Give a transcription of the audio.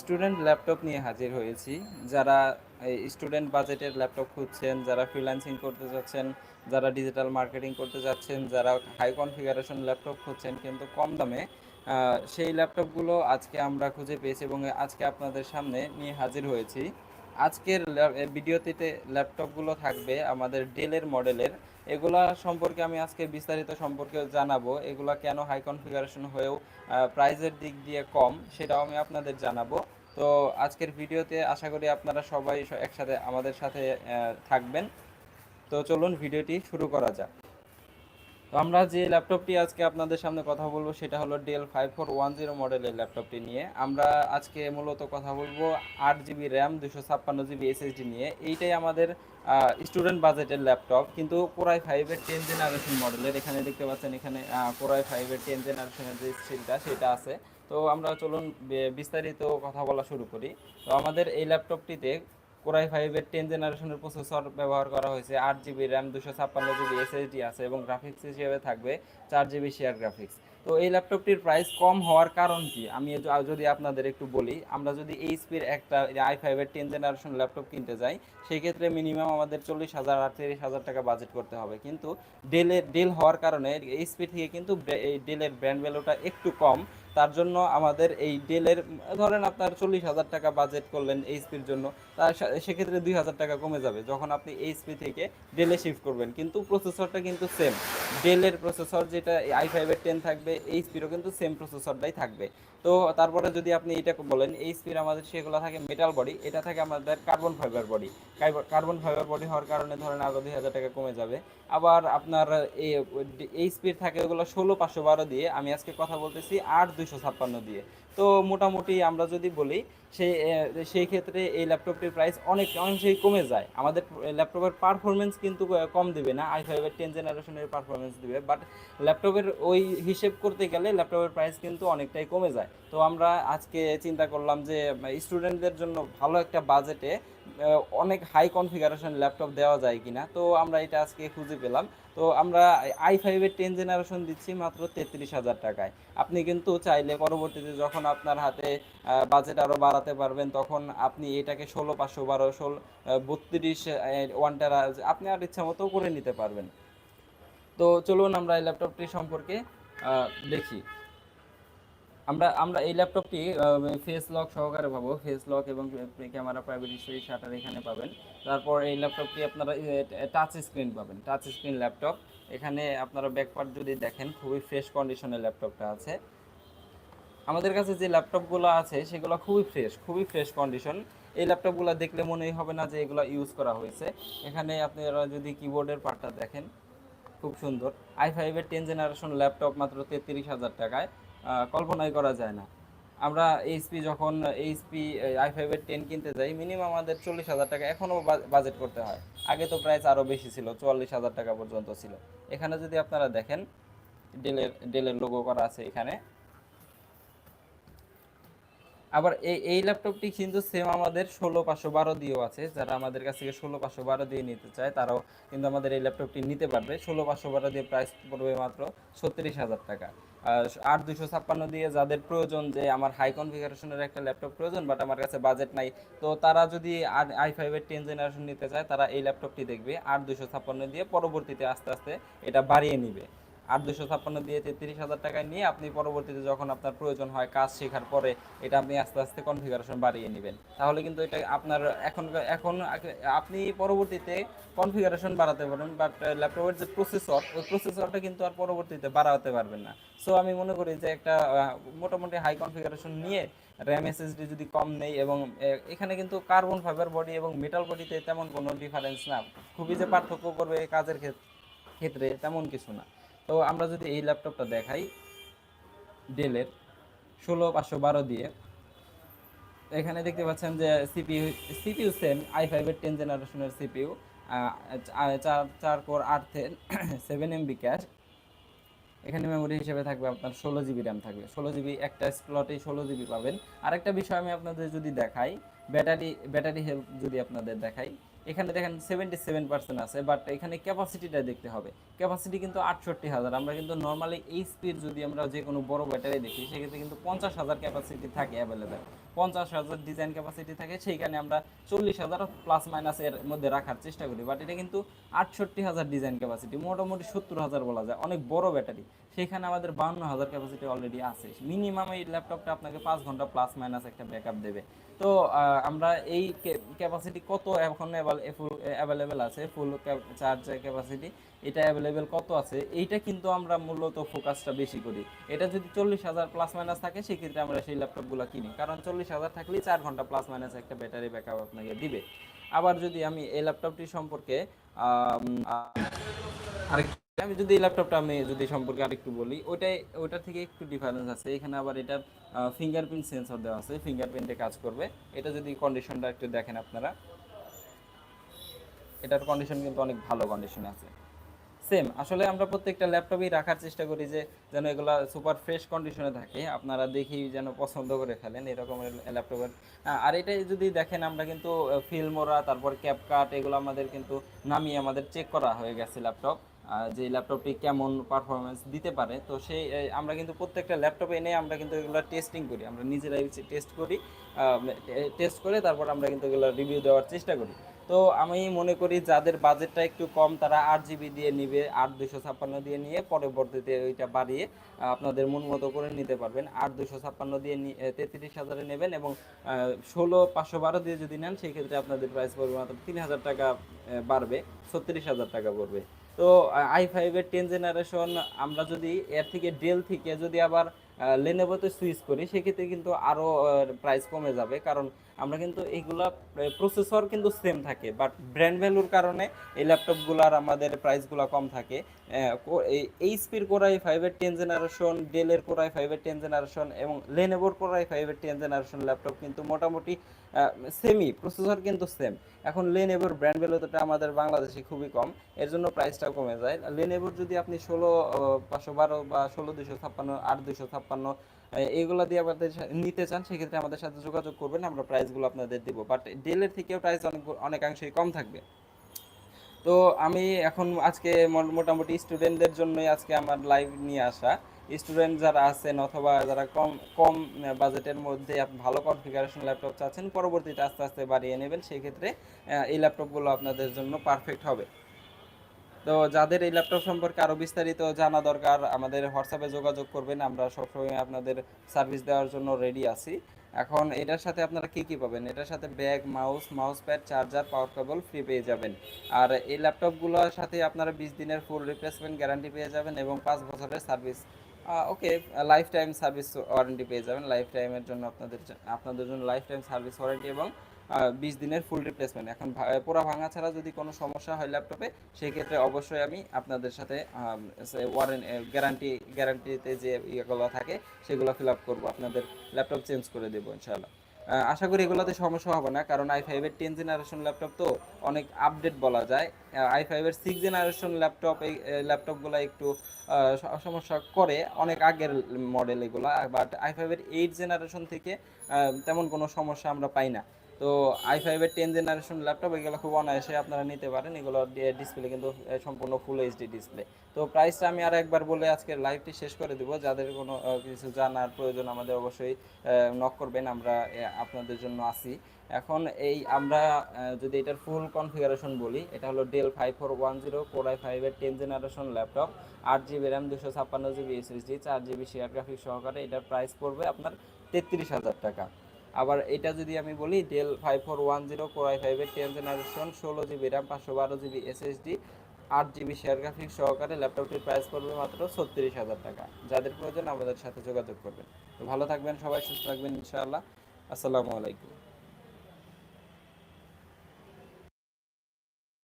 Student laptop নিয়ে হাজির হয়েছি। যারা স্টুডেন্ট বাজেটের ল্যাপটপ খুঁজছেন, যারা ফ্রিল্যান্সিং করতে যাচ্ছেন, যারা ডিজিটাল মার্কেটিং করতে যাচ্ছেন, যারা হাই কনফিগারেশন ল্যাপটপ খুঁজছেন, কিন্তু কম দামে সেই ল্যাপটপগুলো আজকে আমরা খুঁজে পেয়েছি এবং আজকে আপনাদের সামনে নিয়ে হাজির হয়েছি। আজকের ভিডিওতে ল্যাপটপগুলো থাকবে আমাদের ডেলের মডেলের এগুলা সম্পর্কে আমি আজকে বিস্তারিত সম্পর্কে জানাব। এগুলা কেন হাই কনফিগারেশন হয়েও প্রাইজের দিক দিয়ে কম, সেটাও আমি আপনাদের জানাব। তো আজকের ভিডিওতে আশা করি আপনারা সবাই একসাথে আমাদের সাথে থাকবেন। তো চলুন ভিডিওটি শুরু করা যাক। তো আমরা যে ল্যাপটপটি আজকে আপনাদের সামনে কথা বলব, সেটা হলো Dell five four one zero মডেলের ল্যাপটপটি নিয়ে। আমরা আজকে মূলত কথা বলব আট জিবি র্যাম দুশো ছাপ্পান্ন জিবি এসএসডি নিয়ে। এইটাই আমাদের স্টুডেন্ট বাজেটের ল্যাপটপ কিন্তু কোরাই ফাইভের টেন জেনারেশন মডেলের এখানে দেখতে পাচ্ছেন, এখানে কোরাই ফাইভের টেন জেনারেশনের যে স্ক্রিনটা সেটা আছে। তো আমরা চলুন বিস্তারিত কথা বলা শুরু করি। তো আমাদের এই ল্যাপটপটিতে কোরাই ফাইভের টেন জেনারেশনের প্রসেসর ব্যবহার করা হয়েছে। আট জিবি র্যাম দুশো ছাপ্পান্ন জিবি এসএসডি আছে এবং গ্রাফিক্স হিসেবে থাকবে চার জিবি শেয়ার গ্রাফিক্স তো এই ল্যাপটপটির প্রাইস কম হওয়ার কারণ কি? আমি যদি আপনাদের একটু বলি, আমরা যদি এইচপির একটা আই ফাইভের টেন জেনারেশন ল্যাপটপ কিনতে যাই সেই ক্ষেত্রে মিনিমাম আমাদের চল্লিশ হাজার, আটত্রিশ হাজার টাকা বাজেট করতে হবে। কিন্তু ডেলের ডেল হওয়ার কারণে এইচপি থেকে কিন্তু এই ডেলের ব্র্যান্ড ভ্যালুটা একটু কম। তার জন্য আমাদের এই ডেলের, ধরেন আপনার চল্লিশ হাজার টাকা বাজেট করলেন এইচপির জন্য, তার সেক্ষেত্রে দুই হাজার টাকা কমে যাবে যখন আপনি এইচপি থেকে ডেলে শিফট করবেন। কিন্তু প্রসেসরটা কিন্তু সেম ডেলের প্রসেসর যেটা আই ফাইভের টেন থাকবে এইচপিরও কিন্তু সেম প্রসেসরটাই থাকবে। তো তারপরে যদি আপনি এটা বলেন, এই স্পিন আমাদের সেগুলো থাকে মেটাল বডি এটা থাকে আমাদের carbon fibre body carbon fibre body হওয়ার কারণে ধরেন আরও দুই হাজার টাকা কমে যাবে। আবার আপনার এই স্পির থাকে ওগুলো ষোলো পাঁচশো বারো দিয়ে, আমি আজকে কথা বলতেছি আট দুইশো ছাপ্পান্ন দিয়ে। তো মোটামুটি আমরা যদি বলি সেই সেই ক্ষেত্রে এই ল্যাপটপটির প্রাইস অনেক অংশেই কমে যায়। আমাদের ল্যাপটপের পারফরমেন্স কিন্তু কম দিবে না। আই ফাইভের টেন জেনারেশনের পারফরমেন্স দিবে। বাট ল্যাপটপের ওই হিসেব করতে গেলে ল্যাপটপের প্রাইস কিন্তু অনেকটাই কমে যায়। তো আমরা আজকে চিন্তা করলাম যে স্টুডেন্টদের জন্য ভালো একটা বাজেটে অনেক হাই কনফিগারেশন ল্যাপটপ দেওয়া যায় কিনা, তো আমরা এটা আজকে খুঁজে পেলাম। তো আমরা আই ফাইভের টেন জেনারেশন দিচ্ছি মাত্র তেত্রিশ হাজার টাকায়। আপনি কিন্তু চাইলে পরবর্তীতে যখন আপনার হাতে বাজেট আরও বাড়াতে পারবেন, তখন আপনি এটাকে ষোলো, পাঁচশো বারো ষোলো বত্রিশ ওয়ান টেরা আপনি আর ইচ্ছা মতো করে নিতে পারবেন। তো চলুন আমরা এই ল্যাপটপটি সম্পর্কে দেখি। আমরা আমরা এই ল্যাপটপটি ফেস লক সহকারে পাবো। ফেস লক এবং ক্যামেরা প্রাইভেট হিস্টরি শাটার এখানে পাবেন। তারপর এই ল্যাপটপটি আপনারা টাচ স্ক্রিন পাবেন। টাচ স্ক্রিন ল্যাপটপ এখানে আপনারা ব্যাকপার্ট যদি দেখেন, খুবই ফ্রেশ কন্ডিশনের ল্যাপটপটা আছে। আমাদের কাছে যে ল্যাপটপগুলো আছে, সেগুলো খুবই ফ্রেশ খুবই ফ্রেশ কন্ডিশন এই ল্যাপটপগুলো দেখলে মনেই হবে না যে এগুলো ইউজ করা হয়েছে। এখানে আপনারা যদি কিবোর্ডের পার্টটা দেখেন, খুব সুন্দর। আই ফাইভের টেন জেনারেশন ল্যাপটপ মাত্র তেত্রিশ হাজার টাকায়। কল্পনাই করা যায় না। আমরা এইচপি যখন এইচপি আই ফাইভের টেন কিনতে যাই মিনিমাম আমাদের চল্লিশ হাজার টাকা এখনও বাজেট করতে হয়। আগে তো প্রাইস আরও বেশি ছিল, চুয়াল্লিশ হাজার টাকা পর্যন্ত ছিল। এখানে যদি আপনারা দেখেন ডেলের ডেলের লোগো করা আছে এখানে। আবার এই এই ল্যাপটপটি কিন্তু সেম আমাদের ষোলো পাঁচশো বারো দিয়েও আছে। যারা আমাদের কাছ থেকে ষোলো পাঁচশো বারো দিয়ে নিতে চায়, তারাও কিন্তু আমাদের এই ল্যাপটপটি নিতে পারবে। ষোলো পাঁচশো বারো দিয়ে প্রাইস পড়বে মাত্র ছত্রিশ হাজার টাকা। আট দুশো ছাপ্পান্ন দিয়ে যাদের প্রয়োজন যে আমার হাই কনফিগারেশনের একটা ল্যাপটপ প্রয়োজন বাট আমার কাছে বাজেট নাই, তো তারা যদি আই ফাইভের টেন জেনারেশন নিতে চায়, তারা এই ল্যাপটপটি দেখবে, আট দুশো ছাপ্পান্ন দিয়ে পরবর্তীতে আস্তে আস্তে এটা বাড়িয়ে নিবে। আট দুশো ছাপ্পান্ন দিয়ে তেত্রিশ হাজার টাকায় নিয়ে আপনি পরবর্তীতে যখন আপনার প্রয়োজন হয় কাজ শেখার পরে এটা আপনি আস্তে আস্তে কনফিগারেশন বাড়িয়ে নেবেন। তাহলে কিন্তু এটা আপনার এখন এখন আপনি পরবর্তীতে কনফিগারেশন বাড়াতে পারেন বাট ল্যাপটপের যে প্রসেসর ওই প্রসেসরটা কিন্তু আর পরবর্তীতে বাড়াতে পারবেন না। সো আমি মনে করি যে একটা মোটামুটি হাই কনফিগারেশন নিয়ে র্যাম এসএসডি যদি কম নেই এবং এখানে কিন্তু কার্বন ফাইবার বডি এবং মেটাল বডিতে তেমন কোনো ডিফারেন্স না। খুবই যে পার্থক্য করবে কাজের ক্ষেত- ক্ষেত্রে তেমন কিছু না। তো আমরা যদি এই ল্যাপটপটা দেখাই ডেলের ষোলো, পাঁচশো, বারো দিয়ে। এখানে দেখতে পাচ্ছেন যে সিপিইউ সিপিইউ সেম আই ফাইভের টেন জেনারেশনের সিপিইউ চার চার কোর আট সেভেন এমবি ক্যাশ এখানে মেমোরি হিসেবে থাকবে আপনার ষোলো জিবি র্যাম থাকবে। ষোলো জিবি একটা স্লটেই ষোলো জিবি পাবেন। আরেকটা বিষয় আমি আপনাদের যদি দেখাই ব্যাটারি ব্যাটারি হেলথ যদি আপনাদের দেখাই এখানে দেখেন সেভেন্টি সেভেন পার্সেন্ট আছে বাট এখানে ক্যাপাসিটিটা দেখতে হবে। ক্যাপাসিটি কিন্তু আটষট্টি হাজার, আমরা কিন্তু নর্মালি এই স্পিড যদি আমরা যে কোনো বড় ব্যাটারি দেখি, সেক্ষেত্রে কিন্তু পঞ্চাশ হাজার ক্যাপাসিটি থাকে অ্যাভেলেবেল পঞ্চাশ হাজার ডিজাইন ক্যাপাসিটি থাকে, সেইখানে আমরা চল্লিশ হাজার প্লাস মাইনাস এর মধ্যে রাখার চেষ্টা করি বাট এটা কিন্তু আটষট্টি হাজার ডিজাইন ক্যাপাসিটি মোটামুটি সত্তর হাজার বলা যায়, অনেক বড় ব্যাটারি সেখানে আমাদের বান্ন হাজার ক্যাপাসিটি অলরেডি আছে। মিনিমাম এই ল্যাপটপটা আপনাকে পাঁচ ঘণ্টা প্লাস মাইনাস একটা ব্যাকআপ দেবে। তো আমরা এই ক্যাপাসিটি কত এখন অ্যাভেলেবেল আছে? ফুল চার্জ ক্যাপাসিটি এটা অ্যাভেলেবেল কত আছে? এইটা কিন্তু আমরা মূলত ফোকাসটা বেশি করি। এটা যদি চল্লিশ হাজার প্লাস মাইনাস থাকে, সেক্ষেত্রে আমরা সেই ল্যাপটপগুলো কিনি। কারণ চল্লিশ হাজার থাকলেই চার ঘণ্টা প্লাস মাইনাস একটা ব্যাটারি ব্যাকআপ আপনাকে দিবে। আবার যদি আমি এই ল্যাপটপটি সম্পর্কে আরেকটু আমি যদি এই ল্যাপটপটা আমি যদি সম্পর্কে আরেকটু বলি, ওইটাই, ওইটার থেকে একটু ডিফারেন্স আছে। এখানে আবার এটার ফিঙ্গারপ্রিন্ট সেন্সর দেওয়া আছে ফিঙ্গারপ্রিন্টে কাজ করবে। এটা যদি কন্ডিশনটা একটু দেখেন আপনারা। এটার কন্ডিশন কিন্তু অনেক ভালো কন্ডিশনে আছে। সেম আসলে আমরা প্রত্যেকটা ল্যাপটপেই রাখার চেষ্টা করি যে, যেন এগুলা সুপার ফ্রেশ কন্ডিশনে থাকে। আপনারা দেখি যেন পছন্দ করে ফেলেন এরকমের ল্যাপটপের আর এটা যদি দেখেন, আমরা কিন্তু ফিল্মোরা তারপর ক্যাপকাট এগুলো আমাদের কিন্তু নামিয়ে আমাদের চেক করা হয়ে গেছে ল্যাপটপ যে ল্যাপটপটি কেমন পারফরমেন্স দিতে পারে, তো সেই আমরা কিন্তু প্রত্যেকটা ল্যাপটপে এনে আমরা কিন্তু এগুলো টেস্টিং করি। আমরা নিজেরাই টেস্ট করি টেস্ট করে তারপর আমরা কিন্তু এগুলো রিভিউ দেওয়ার চেষ্টা করি। তো আমি মনে করি যাদের বাজেটটা একটু কম, তারা আট জিবি দিয়ে নিবে, আট দুশো ছাপ্পান্ন দিয়ে নিয়ে পরবর্তীতে ওইটা বাড়িয়ে আপনাদের মন মতো করে নিতে পারবেন। আট দুশো ছাপ্পান্ন দিয়ে তেত্রিশ হাজারে নেবেন এবং ষোলো পাঁচশো বারো দিয়ে যদি নেন, সেই ক্ষেত্রে আপনাদের প্রাইস পড়বে মাত্র তিন হাজার টাকা বাড়বে, ছত্রিশ হাজার টাকা পড়বে। তো আই ফাইভের টেন জেনারেশন আমরা যদি এর থেকে ডেল থেকে যদি আবার লেনেভোতে সুইচ করি, সেক্ষেত্রে কিন্তু আরও প্রাইস কমে যাবে। কারণ আমরা কিন্তু এইগুলা প্রসেসর কিন্তু সেম থাকে বাট ব্র্যান্ড ভ্যালুর কারণে এই ল্যাপটপগুলোর আমাদের প্রাইসগুলো কম থাকে। এই এইচপির কোরাই ফাইভের টেন জেনারেশন ডেলের কোরাই ফাইভের টেন জেনারেশন এবং লেনেভোর কোরাই ফাইভের টেন জেনারেশন ল্যাপটপ কিন্তু মোটামুটি সেমই প্রসেসর কিন্তু সেম এখন লেনেভোর ব্র্যান্ড ভ্যালুটা আমাদের বাংলাদেশে খুবই কম, এর জন্য প্রাইসটা কমে যায়। লেনেভোর যদি আপনি ষোলো পাঁচশো বারো বা ষোলো দুশো ছাপ্পান্ন, আট দুশো ছাপ্পান্ন এইগুলো দিয়ে আমাদের নিতে চান সেক্ষেত্রে আমাদের সাথে যোগাযোগ করবেন আমরা প্রাইসগুলো আপনাদের দিব। বাট ডেলের থেকেও প্রাইস অনেক অনেকাংশেই কম থাকবে। তো আমি এখন আজকে মোটামুটি স্টুডেন্টদের জন্যই আজকে আমার লাইভ নিয়ে আসা। স্টুডেন্ট যারা আছেন অথবা যারা কম কম বাজেটের মধ্যে ভালো কনফিগারেশন ল্যাপটপ চাচ্ছেন পরবর্তীতে আস্তে আস্তে বাড়িয়ে নেবেন সেই ক্ষেত্রে আহ, এই ল্যাপটপগুলো আপনাদের জন্য পারফেক্ট হবে। তো যাদের এই ল্যাপটপ সম্পর্কে আরও বিস্তারিত জানা দরকার, আমাদের হোয়াটসঅ্যাপে যোগাযোগ করবেন, আমরা সবসময় আপনাদের সার্ভিস দেওয়ার জন্য রেডি আছি। এখন এটার সাথে আপনারা কি কি পাবেন? এটার সাথে bag mouse mouse pad charger power cable free পেয়ে যাবেন। আর এই ল্যাপটপগুলোর সাথে আপনারা বিশ দিনের ফুল রিপ্লেসমেন্ট গ্যারান্টি পেয়ে যাবেন এবং পাঁচ বছরের service okay life time service warranty পেয়ে যাবেন। লাইফ টাইমের জন্য আপনাদের আপনাদের জন্য লাইফ টাইম সার্ভিস ওয়ারেন্টি এবং বিশ দিনের ফুল রিপ্লেসমেন্ট এখন পোড়া ভাঙা ছাড়া যদি কোনো সমস্যা হয় ল্যাপটপে সেই ক্ষেত্রে অবশ্যই আমি আপনাদের সাথে ওয়ারেন্টি গ্যারান্টি গ্যারান্টিতে যে ইয়েগুলো থাকে, সেগুলো ফিল আপ করব। আপনাদের ল্যাপটপ চেঞ্জ করে দেবো, ইনশাআল্লাহ। আশা করি এগুলোতে সমস্যা হবে না, কারণ আই ফাইভের টেন জেনারেশন ল্যাপটপ তো অনেক আপডেট বলা যায়। আই ফাইভের সিক্স জেনারেশন ল্যাপটপ এই ল্যাপটপগুলো একটু সমস্যা করে অনেক আগের মডেল এগুলো বাট আই ফাইভের এইট জেনারেশন থেকে তেমন কোনো সমস্যা আমরা পাই না। তো আই ফাইভের টেন জেনারেশন ল্যাপটপ এগুলো খুব অনায়াসে আপনারা নিতে পারেন। এগুলো ডিসপ্লে কিন্তু সম্পূর্ণ ফুল এইচডি ডিসপ্লে তো প্রাইসটা আমি আর একবার বলে আজকের লাইভটি শেষ করে দেবো। যাদের কোনো কিছু জানার প্রয়োজন আমাদের অবশ্যই নক করবেন। আমরা আপনাদের জন্য আসি এখন এই আমরা যদি এটার ফুল কনফিগারেশন বলি, এটা হলো Dell five four one zero core I ফাইভের টেন জেনারেশন ল্যাপটপ আট জিবি র্যাম দুশো ছাপ্পান্ন জিবি এসএসডি চার জিবি শেয়ার গ্রাফিক সহকারে এটার প্রাইস পড়বে আপনার তেত্রিশ হাজার টাকা। আবার এটা যদি আমি বলি Dell five four one zero core I ফাইভের টেন জেনারেশন ষোলো জিবি র্যাম পাঁচশো বারো জিবি এসএসডি আট জিবি শেয়ার গ্রাফিক সহকারে ল্যাপটপটির প্রাইস পড়বে মাত্র ছত্রিশ হাজার টাকা। যাদের প্রয়োজন আমাদের সাথে যোগাযোগ করবেন। তো ভালো থাকবেন সবাই, সুস্থ থাকবেন ইনশাআল্লাহ। আসসালামু আলাইকুম।